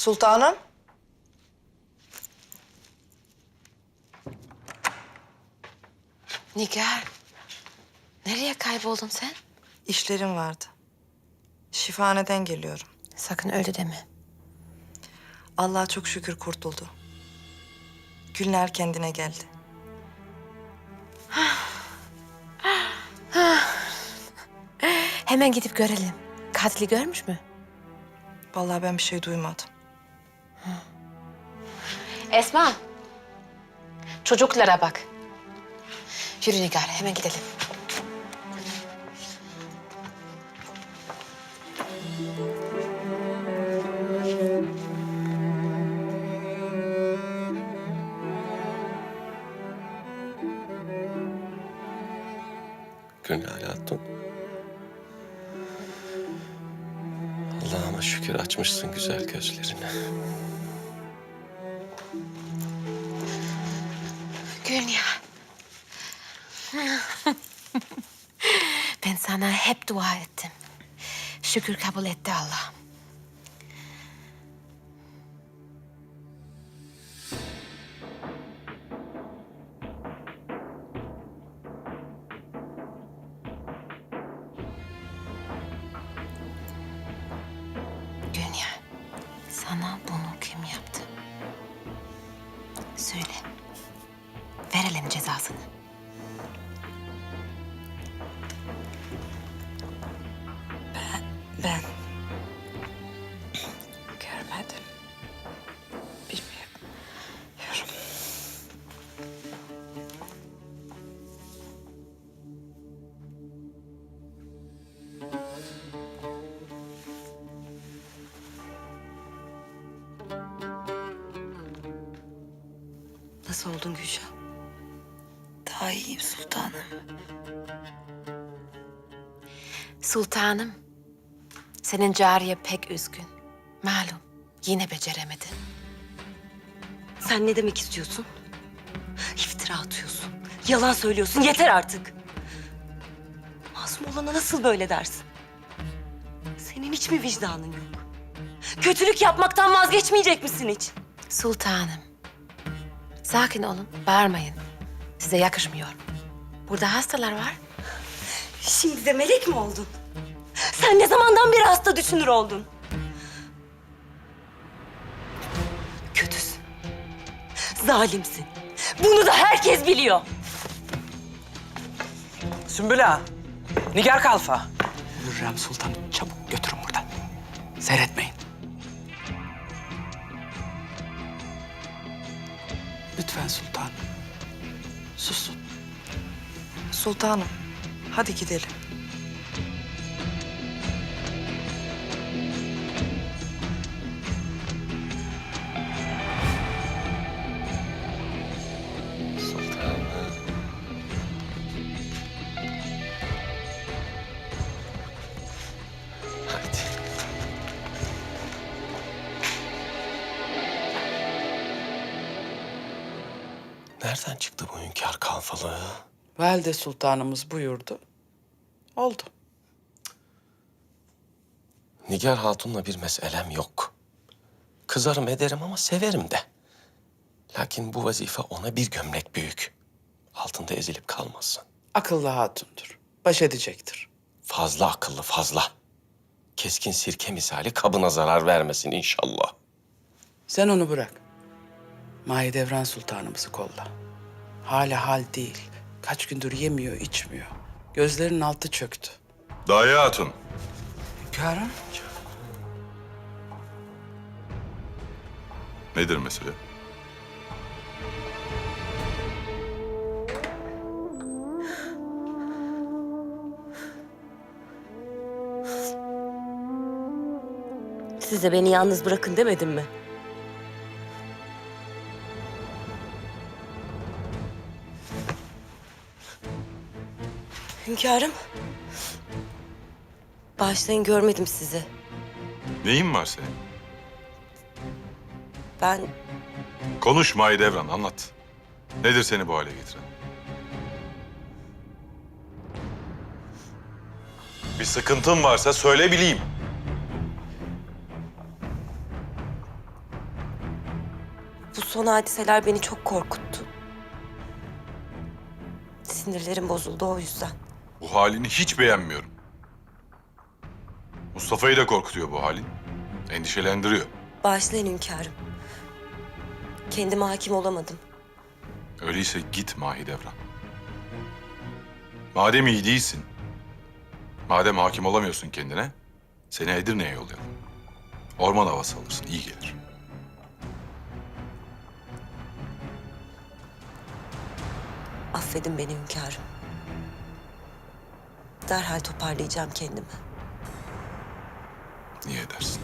Sultanım. Nigar, nereye kayboldun sen? işlerim vardı. Şifaneden geliyorum. Sakın öyle deme. Allah'a çok şükür kurtuldu. Gülner kendine geldi. Hemen gidip görelim. Katili görmüş mü? Vallahi ben bir şey duymadım. Esma. Çocuklara bak. Yürü Nigar, hemen gidelim. Gülnare Hatun. Allah'ıma şükür açmışsın güzel gözlerini. Gülnihal. ben sana hep dua ettim. Şükür kabul etti Allah. Gülnihal, sana bunu Verelim cezasını. Ben görmedim. Bilmiyorum. Nasıl oldun Gülşah? Daha iyiyim sultanım. Sultanım, senin cariye pek üzgün. Malum, yine beceremedi. Sen ne demek istiyorsun? İftira atıyorsun. Yalan söylüyorsun. Yeter artık. Masum olana nasıl böyle dersin? Senin hiç mi vicdanın yok? Kötülük yapmaktan vazgeçmeyecek misin hiç? Sultanım, sakin olun, bağırmayın. Size yakışmıyor. Burada hastalar var. Şimdi de melek mi oldun? Sen ne zamandan beri hasta düşünür oldun? Kötüsün. Zalimsin. Bunu da herkes biliyor. Sümbül Ağa, Nigar Kalfa. Hürrem Sultan'ı çabuk götürün buradan. Seyretmeyin. Lütfen sultanım. Susun. Sultanım, hadi gidelim. Nereden çıktı bu hünkâr kalfalığı? Valide Sultanımız buyurdu. Oldu. Nigar Hatun'la bir meselem yok. Kızarım ederim ama severim de. Lakin bu vazife ona bir gömlek büyük. Altında ezilip kalmasın. Akıllı hatundur. Baş edecektir. Fazla akıllı fazla. Keskin sirke misali kabına zarar vermesin inşallah. Sen onu bırak. Mahidevran Sultanımızı kolla. Hala hal değil. Kaç gündür yemiyor, içmiyor. Gözlerinin altı çöktü. Dayı Hatun. Hünkârım. Nedir mesele? Size beni yalnız bırakın demedim mi? Hünkârım. Bağışlayın görmedim sizi. Neyin var senin? Ben Konuş Mahidevran, anlat. Nedir seni bu hale getiren? Bir sıkıntın varsa söyle bileyim. son hadiseler beni çok korkuttu. Sinirlerim bozuldu o yüzden. Bu halini hiç beğenmiyorum. Mustafa'yı da korkutuyor bu halin. Endişelendiriyor. Bağışlayın hünkârım. Kendime hakim olamadım. Öyleyse git Mahidevran. Madem iyi değilsin, madem hakim olamıyorsun kendine, seni Edirne'ye yollayalım. Orman havası alırsın, iyi gelir. Affedin beni hünkârım. Derhal toparlayacağım kendimi. Niye edersin?